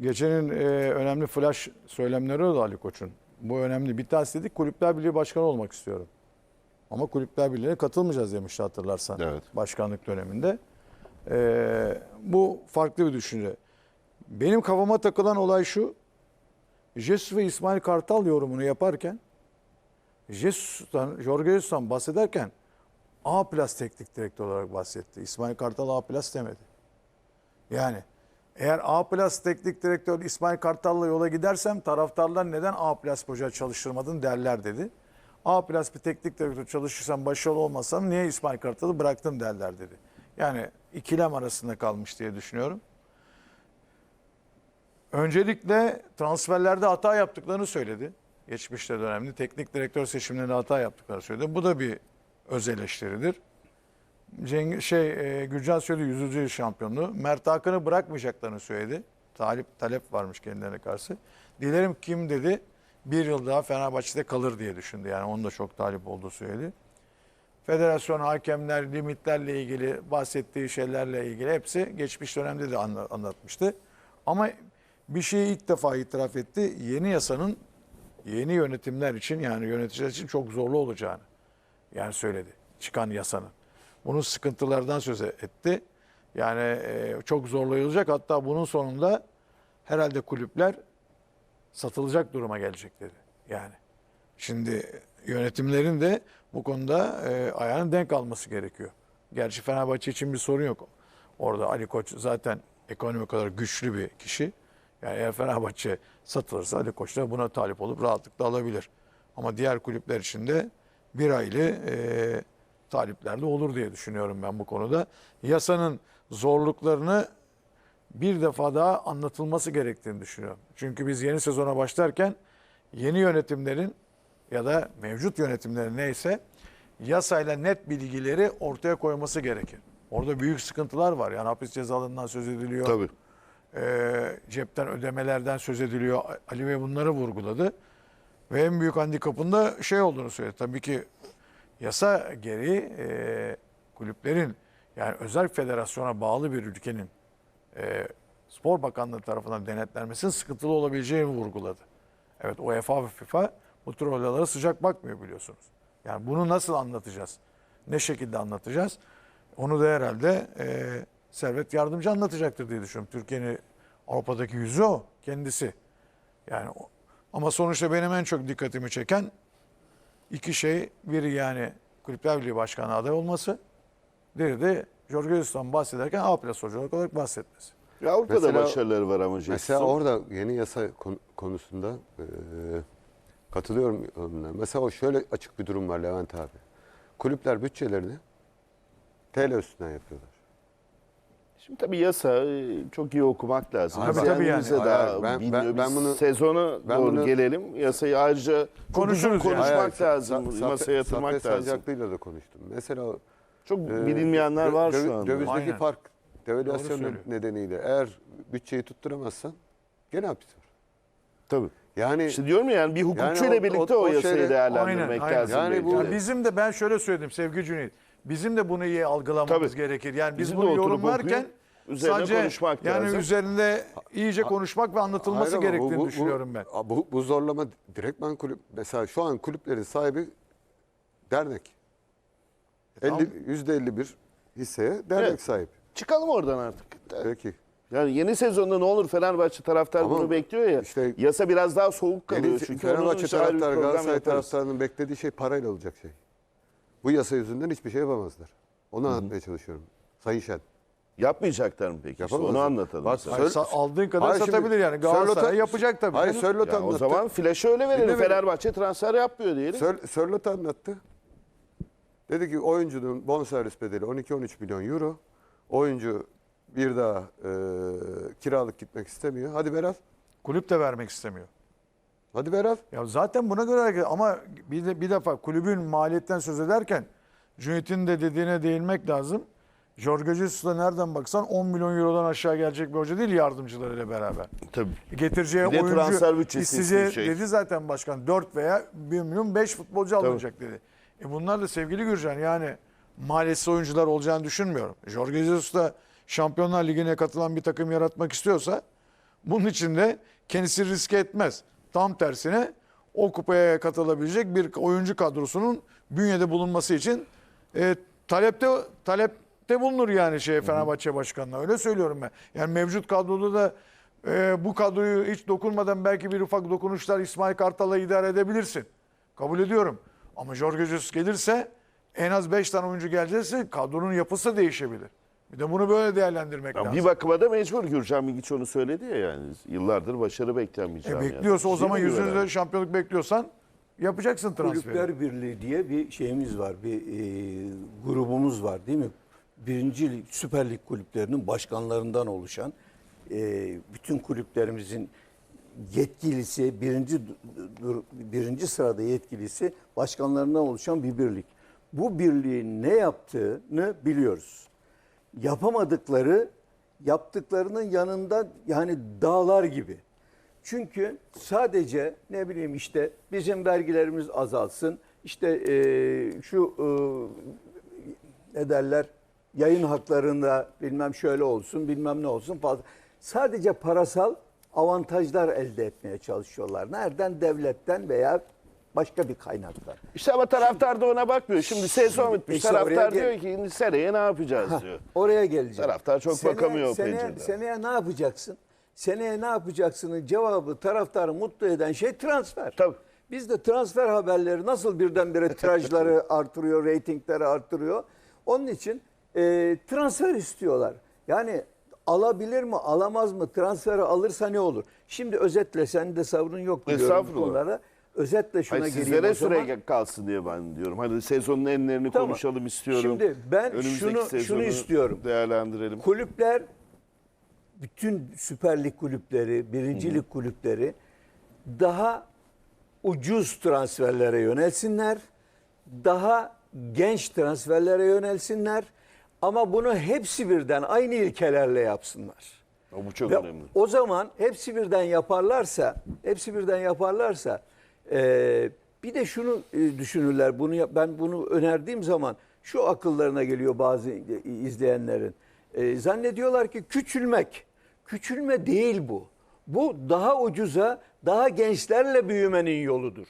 Gecenin e, önemli flash söylemleri oldu Ali Koç'un. Bu önemli. Bir tanesi dedik Kulüpler Birliği Başkanı olmak istiyorum. Ama Kulüpler Birliği'ne katılmayacağız demişti hatırlarsan. Evet. Başkanlık döneminde. E, bu farklı bir düşünce. Benim kafama takılan olay şu. Jesus ve İsmail Kartal yorumunu yaparken Jesus'tan, Jorge Jesus'tan bahsederken A plus teknik direktör olarak bahsetti. İsmail Kartal A plus demedi. Yani eğer A plus teknik direktör İsmail Kartal'la yola gidersem taraftarlar neden A plus hoca çalıştırmadın derler dedi. A plus bir teknik direktör çalışırsam başarılı olmasam niye İsmail Kartal'ı bıraktın derler dedi. Yani ikilem arasında kalmış diye düşünüyorum. Öncelikle transferlerde hata yaptıklarını söyledi. Geçmişte dönemde teknik direktör seçimlerinde hata yaptıklarını söyledi. Bu da bir öz eleştiridir. Cengiz, şey, e, Gürcan söyledi 100. yıl şampiyonluğu. Mert Hakan'ı bırakmayacaklarını söyledi. Talip, talep varmış kendilerine karşı. Dilerim kim dedi bir yıl daha Fenerbahçe'de kalır diye düşündü. Yani onun da çok talip olduğu söyledi. Federasyon, hakemler, limitlerle ilgili bahsettiği şeylerle ilgili hepsi geçmiş dönemde de anla- anlatmıştı. Ama bir şeyi ilk defa itiraf etti. Yeni yasanın yeni yönetimler için yani yöneticiler için çok zorlu olacağını yani söyledi. Çıkan yasanın. Bunun sıkıntılardan söz etti. Yani e, çok zorlayılacak. Hatta bunun sonunda herhalde kulüpler satılacak duruma gelecek dedi. Yani şimdi yönetimlerin de bu konuda e, ayağının denk alması gerekiyor. Gerçi Fenerbahçe için bir sorun yok. Orada Ali Koç zaten ekonomik olarak güçlü bir kişi. Yani eğer Fenerbahçe satılırsa Ali Koç da buna talip olup rahatlıkla alabilir. Ama diğer kulüpler için de bir aylı e, talipler de olur diye düşünüyorum ben bu konuda. Yasanın zorluklarını bir defa daha anlatılması gerektiğini düşünüyorum. Çünkü biz yeni sezona başlarken yeni yönetimlerin ya da mevcut yönetimlerin neyse yasayla net bilgileri ortaya koyması gerekir. Orada büyük sıkıntılar var. Yani hapis cezalarından söz ediliyor. Tabii. Ee, cepten ödemelerden söz ediliyor. Ali Bey bunları vurguladı. Ve en büyük handikapında şey olduğunu söyledi. Tabii ki yasa gereği e, kulüplerin yani özel federasyona bağlı bir ülkenin e, spor bakanlığı tarafından denetlenmesinin sıkıntılı olabileceğini vurguladı. Evet UEFA ve FIFA bu tür olaylara sıcak bakmıyor biliyorsunuz. Yani bunu nasıl anlatacağız? Ne şekilde anlatacağız? Onu da herhalde e, Servet Yardımcı anlatacaktır diye düşünüyorum. Türkiye'nin Avrupa'daki yüzü o kendisi. Yani ama sonuçta benim en çok dikkatimi çeken iki şey. Biri yani Kulüpler Birliği Başkanı aday olması. Diğeri de Jorge Jesus'tan bahsederken A plus hoca olarak bahsetmesi. Ya Avrupa'da Mesela- başarıları var ama Mesela Jesus'un. orada yeni yasa kon- konusunda e, katılıyorum onunla. Mesela o şöyle açık bir durum var Levent abi. Kulüpler bütçelerini TL üstünden yapıyorlar. Şimdi tabii yasa e, çok iyi okumak lazım. Tabii, tabii yani. daha ben- ben- ben bunu- sezona ben doğru bunu- gelelim. Yasayı ayrıca Konuşuruz yani. konuşmak Hayır, lazım. Sa- masaya yatırmak lazım. Sancaklı'yla da konuştum. Mesela Çok e, bilinmeyenler var dövi- şu anda. Dövizdeki Aynen. fark, devalüasyon nedeniyle eğer bütçeyi tutturamazsan gene hapis var. Tabii. Yani İşte diyorum ya yani bir hukukçuyla Yani o- birlikte o, o- o yasayı şeyde- değerlendirmek Aynen, aynen. lazım. Yani bu- de. Ya bizim de ben şöyle söyledim sevgili Cüneyt. Bizim de bunu iyi algılamamız Tabii. gerekir. Yani biz Bizim de bunu oturup yorumlarken okuyup üzerine sadece konuşmak yani lazım. üzerinde iyice konuşmak ve anlatılması Hayır ama bu- gerektiğini bu- bu- düşünüyorum ben. Bu, bu zorlama direktman kulüp mesela şu an kulüplerin sahibi dernek. tamam. 50 %51 hisseye dernek Evet. sahip. Çıkalım oradan artık. Peki. Yani yeni sezonda ne olur Fenerbahçe taraftar Ama bunu bekliyor ya. işte- yasa biraz daha soğuk kalıyor. Yeni Çünkü onun Fenerbahçe için ayrı bir taraftarı program Galatasaray yaparız. taraftarının beklediği şey parayla olacak şey. Bu yasa yüzünden hiçbir şey yapamazlar. Onu anlatmaya çalışıyorum. Sayın Şen. Yapmayacaklar mı peki? İşte Yapamazlar. onu anlatalım. Bak, sana. Hayır, Söyle- sa- aldığın kadar Hayır, şimdi satabilir yani. Galatasaray Sörlot'a- yapacak tabii. Hayır. Sörlot Ya o anlattı. zaman flaşı öyle verelim. Dinle beni. Fenerbahçe transfer yapmıyor diyelim. Sör, Sörlot anlattı. Dedi ki oyuncunun bonservis bedeli 12-13 milyon euro. Oyuncu bir daha e, kiralık gitmek istemiyor. Hadi ver al. Kulüp de vermek istemiyor. Hadi ver al. Ya zaten buna göre hareket ama bir, de, bir defa kulübün maliyetten söz ederken Cüneyt'in de dediğine değinmek lazım. Jorge Jesus da nereden baksan 10 milyon eurodan aşağı gelecek bir hoca değil yardımcılarıyla beraber. Tabii. Getireceği Bir oyuncu transfer bütçesi isteyeceği isteyecek. dedi zaten başkan 4 veya 1 milyon 5 futbolcu alınacak dedi. E bunlar da sevgili Gürcan yani maliyesiz oyuncular olacağını düşünmüyorum. Jorge Jesus da Şampiyonlar Ligi'ne katılan bir takım yaratmak istiyorsa Bunun için de kendisi riske etmez. Tam tersine o kupaya katılabilecek bir oyuncu kadrosunun bünyede bulunması için e, talepte talepte bulunur yani şey Fenerbahçe başkanına. Öyle söylüyorum ben. Yani mevcut kadroda da e, bu kadroyu hiç dokunmadan belki bir ufak dokunuşlar İsmail Kartal'la idare edebilirsin. Kabul ediyorum. Ama Jorge Jesus gelirse en az 5 tane oyuncu gelecekse kadronun yapısı değişebilir. Bir de bunu böyle değerlendirmek Ya lazım. bir bakıma da mecbur Gürcan Bilgiç onu söyledi ya yani. Yıllardır başarı bekleyen bir E bekliyorsa o Değil zaman yüzünüzde abi? şampiyonluk bekliyorsan yapacaksın transferi. Kulüpler Birliği diye bir şeyimiz var, bir e, grubumuz var değil mi? Birinci Lig, Süper Lig kulüplerinin başkanlarından oluşan, e, bütün kulüplerimizin yetkilisi, birinci dur- birinci sırada yetkilisi başkanlarından oluşan bir birlik. Bu birliğin ne yaptığını biliyoruz. Yapamadıkları, yaptıklarının yanında yani dağlar gibi. Çünkü sadece ne bileyim işte bizim vergilerimiz azalsın. İşte e, şu e, ne derler yayın haklarında bilmem şöyle olsun bilmem ne olsun fazla. Sadece parasal avantajlar elde etmeye çalışıyorlar. Nereden? Devletten veya başka bir kaynaktan. İşte ama taraftar da ona bakmıyor. Şimdi sezon bitmiş. İşte taraftar oraya gel- diyor ki "Şimdi seneye ne yapacağız diyor. Oraya geleceğim. Taraftar çok bakamıyor o seneye, pencereden. seneye ne yapacaksın? Seneye ne yapacaksının cevabı taraftarı mutlu eden şey transfer. Tabii. Biz de transfer haberleri nasıl birdenbire tirajları artırıyor, reytingleri artırıyor. Onun için e, transfer istiyorlar. Yani alabilir mi, alamaz mı? Transferi alırsa ne olur? Şimdi özetle sen de sabrın yok biliyorum bu Estağfurullah. konulara. Özetle şuna Hayır, geleyim sizlere o zaman. süre kalsın diye ben diyorum. Hadi sezonun enlerini Tamam. konuşalım istiyorum. Şimdi ben Önümüzdeki şunu- şunu sezonu istiyorum. Değerlendirelim. Kulüpler bütün Süper Lig kulüpleri, Birinci Lig kulüpleri daha ucuz transferlere yönelsinler. Daha genç transferlere yönelsinler. Ama bunu hepsi birden aynı ilkelerle yapsınlar. O bu çok Ve önemli. o zaman hepsi birden yaparlarsa, hepsi birden yaparlarsa e, bir de şunu e, düşünürler. Bunu yap- ben bunu önerdiğim zaman şu akıllarına geliyor bazı e, izleyenlerin. E, zannediyorlar ki küçülmek. Küçülme değil bu. Bu daha ucuza, daha gençlerle büyümenin yoludur.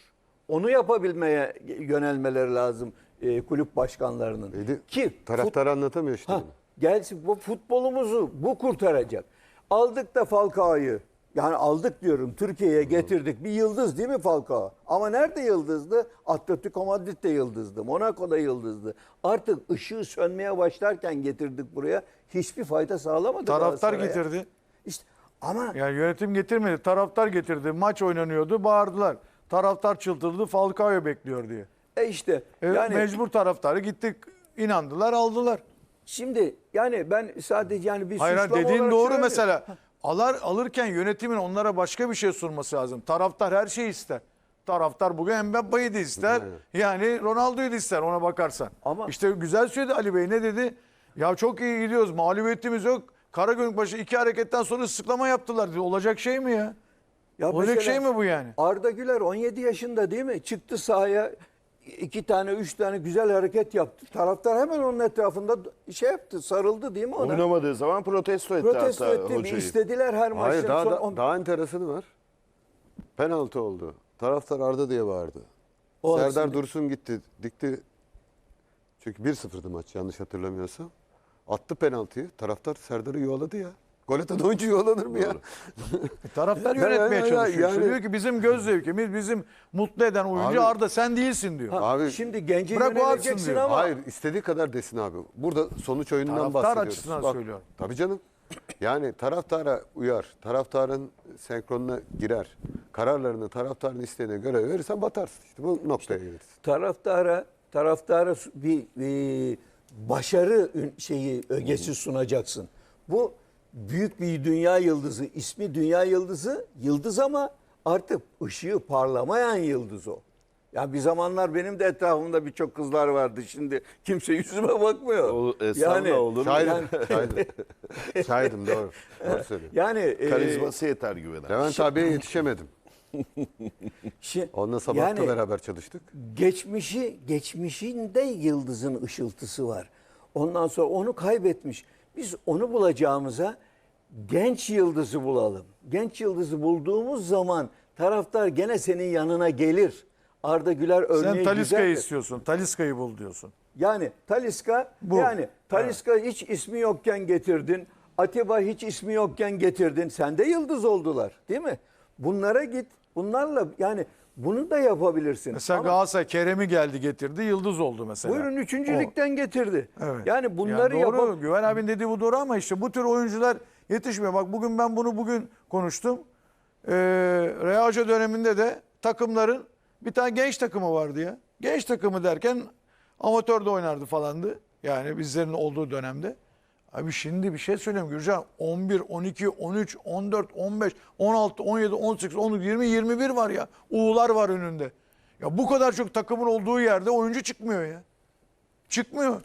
Onu yapabilmeye yönelmeleri lazım e, kulüp başkanlarının. Neydi? Ki Taraftar anlatamıyor işte Ha, bunu. gelsin bu futbolumuzu bu kurtaracak. Aldık da Falcao'yu. Yani aldık diyorum Türkiye'ye getirdik. Bir yıldız değil mi Falcao? Ama nerede yıldızdı? Atletico Madrid'de yıldızdı. Monaco'da yıldızdı. Artık ışığı sönmeye başlarken getirdik buraya. Hiçbir fayda sağlamadı Taraftar getirdi. İşte ama Yani yönetim getirmedi. Taraftar getirdi. Maç oynanıyordu. Bağırdılar. Taraftar çıldırdı. Falcao bekliyor diye. e işte E, yani Mecbur taraftarı gittik. inandılar aldılar. şimdi yani ben sadece yani bir Hayır suçlama dediğin olarak doğru mesela. Alar, alırken yönetimin onlara başka bir şey sunması lazım. Taraftar her şeyi ister. Taraftar bugün Mbappe'yi de ister. Yani Ronaldo'yu da ister ona bakarsan. Ama- işte güzel söyledi Ali Bey ne dedi? Ya çok iyi gidiyoruz. Mağlubiyetimiz yok. Karagümrükbaşı iki hareketten sonra ıslıklama yaptılar dedi. Olacak şey mi ya? Ya Olacak mesela şey mi bu yani? Arda Güler 17 yaşında değil mi? Çıktı sahaya iki tane, üç tane güzel hareket yaptı. Taraftar hemen onun etrafında şey yaptı, sarıldı değil mi ona? Oynamadığı zaman protesto etti Protesto hatta etti, bir hocayı. istediler her maçta. Hayır daha, Son da, on- daha enteresanı var. Penaltı oldu. Taraftar Arda diye bağırdı. O Serdar aslında- Dursun gitti. Dikti. Çünkü 1-0'dı maç yanlış hatırlamıyorsam. Attı penaltıyı. Taraftar Serdar'ı yuvaladı ya. Gol atan oyuncu yuvalanır mı ya? E, Taraftar yönetmeye ya, çalışıyor. İşte yani- diyor ki bizim göz zevkimiz, bizim mutlu eden oyuncu Abi- Arda sen değilsin diyor. Ha, Abi- şimdi gence Bırak o atsın yöneleceksin diyor. ama Hayır istediği kadar desin abi. Burada sonuç oyunundan Taraftar bahsediyoruz. açısından söylüyorum. Tabii canım. Yani taraftara uyar. Taraftarın senkronuna girer. Kararlarını taraftarın isteğine göre verirsen batarsın. İşte bu noktaya gelirsin. taraftara taraftara bir, bir başarı şeyi ögesi sunacaksın. Bu büyük bir dünya yıldızı, ismi dünya yıldızı, yıldız ama artık ışığı parlamayan yıldız o. Yani bir zamanlar benim de etrafımda birçok kızlar vardı. Şimdi kimse yüzüme bakmıyor. O, estağfurullah, olur mu? Şahidim. Şahidim. Şahidim doğru. Doğru söylüyorsun. yani e, Karizması yeter güvenen. Levent abiye yetişemedim. şi- Onunla sabah yani- beraber çalıştık. geçmişi geçmişinde yıldızın ışıltısı var. Ondan sonra onu kaybetmiş. Biz onu bulacağımıza genç yıldızı bulalım. Genç yıldızı bulduğumuz zaman taraftar gene senin yanına gelir. Arda Güler örneği Sen Taliska'yı güzeldir. istiyorsun. Taliska'yı bul diyorsun. Yani Taliska Bu. yani Taliska hiç ismi yokken getirdin. Atiba hiç ismi yokken getirdin. Sen de yıldız oldular değil mi? Bunlara git. Bunlarla yani bunu da yapabilirsin. Mesela Ama Galatasaray Kerem'i geldi getirdi yıldız oldu mesela. buyurun O- üçüncülükten getirdi. Evet. Yani bunları Yani doğru. Güven abinin dediği bu doğru ama işte bu tür oyuncular yetişmiyor. Bak bugün ben bunu bugün konuştum. Ee, Real Hoca döneminde de takımların bir tane genç takımı vardı ya. Genç takımı derken amatör de oynardı falandı. Yani bizlerin olduğu dönemde. Abi şimdi bir şey söyleyeyim Gürcan. 11, 12, 13, 14, 15, 16, 17, 18, 19, 20, 21 var ya. U'lar var önünde. Ya bu kadar çok takımın olduğu yerde oyuncu çıkmıyor ya. Çıkmıyor.